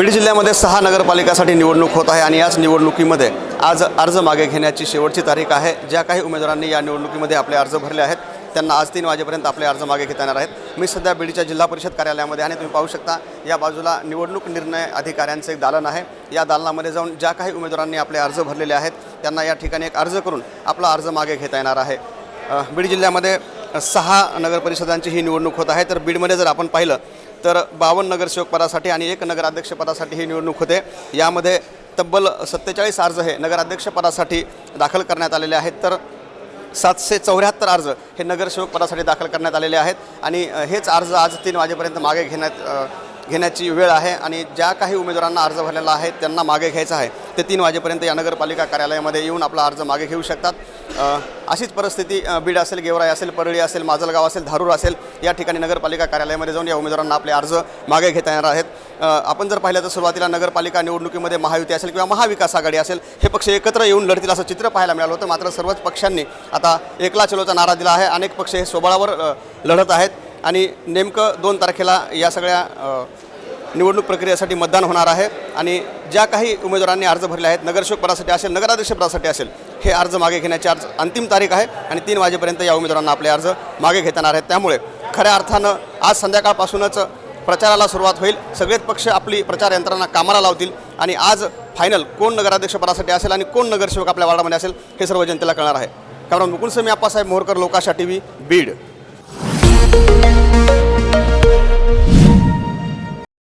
बीड जिल्ह्यामध्ये सहा नगरपालिकासाठी निवडणूक होत आहे आणि याच निवडणुकीमध्ये आज अर्ज मागे घेण्याची शेवटची तारीख आहे. ज्या काही उमेदवारांनी या निवडणुकीमध्ये आपले अर्ज भरले आहेत त्यांना आज तीन वाजेपर्यंत आपले अर्ज मागे घेता येणार आहेत. मी सध्या बीडच्या जिल्हा परिषद कार्यालयामध्ये आणि तुम्ही पाहू शकता या बाजूला निवडणूक निर्णय अधिकाऱ्यांचं एक दालन आहे. या दालनामध्ये जाऊन ज्या काही उमेदवारांनी आपले अर्ज भरलेले आहेत त्यांना या ठिकाणी एक अर्ज करून आपला अर्ज मागे घेता येणार आहे. बीड जिल्ह्यामध्ये सहा नगरपरिषदांची ही निवडणूक होत आहे. तर बीडमध्ये जर आपण पाहिलं तर बावन्न नगरसेवकपदासाठी आणि एक नगराध्यक्षपदासाठी ही निवडणूक होते. यामध्ये तब्बल सत्तेचाळीस अर्ज हे नगराध्यक्षपदासाठी दाखल करण्यात आलेले आहेत. तर सातशे चौऱ्याहत्तर अर्ज हे नगरसेवक पदासाठी दाखल करण्यात आलेले आहेत. आणि हेच अर्ज आज तीन वाजेपर्यंत मागे घेण्यात घेण्याची वेळ आहे आणि ज्या काही उमेदवारांना अर्ज भरलेला आहे त्यांना मागे घ्यायचा आहे. ते तीन वाजेपर्यंत या नगरपालिका कार्यालयामध्ये येऊन आपला अर्ज मागे घेऊ शकतात. अशीच परिस्थिती बीड असेल गेवराई असेल परळी असेल माजलगाव असेल धारूर असेल या ठिकाणी नगरपालिका कार्यालयामध्ये जाऊन या उमेदवारांना आपले अर्ज मागे घेता येणार आहेत. आपण जर पाहिलं तर सुरुवातीला नगरपालिका निवडणुकीमध्ये महायुती असेल किंवा महाविकास आघाडी असेल हे पक्ष एकत्र येऊन लढतील असं चित्र पाहायला मिळालं होतं. मात्र सर्वच पक्षांनी आता एकला चलोचा नारा दिला आहे. अनेक पक्ष हे स्वबळावर लढत आहेत. आणि नेमकं दोन तारखेला या सगळ्या निवडणूक प्रक्रियेसाठी मतदान होणार आहे आणि ज्या काही उमेदवारांनी अर्ज भरले आहेत नगरसेवक पदासाठी असेल नगराध्यक्ष पदासाठी असेल हे अर्ज मागे घेण्याची अर्ज अंतिम तारीख आहे आणि तीन वाजेपर्यंत या उमेदवारांना आपले अर्ज मागे घेताना आहेत. त्यामुळे खऱ्या अर्थानं आज संध्याकाळपासूनच प्रचाराला सुरुवात होईल. सगळेच पक्ष आपली प्रचार यंत्रणा कामाला लावतील आणि आज फायनल कोण नगराध्यक्षपदासाठी असेल आणि कोण नगरसेवक आपल्या वार्डामध्ये असेल हे सर्व जनतेला कळणार आहे. कारण Mukund Appasaheb Moharkar Lokasha T V Beed. Thank you.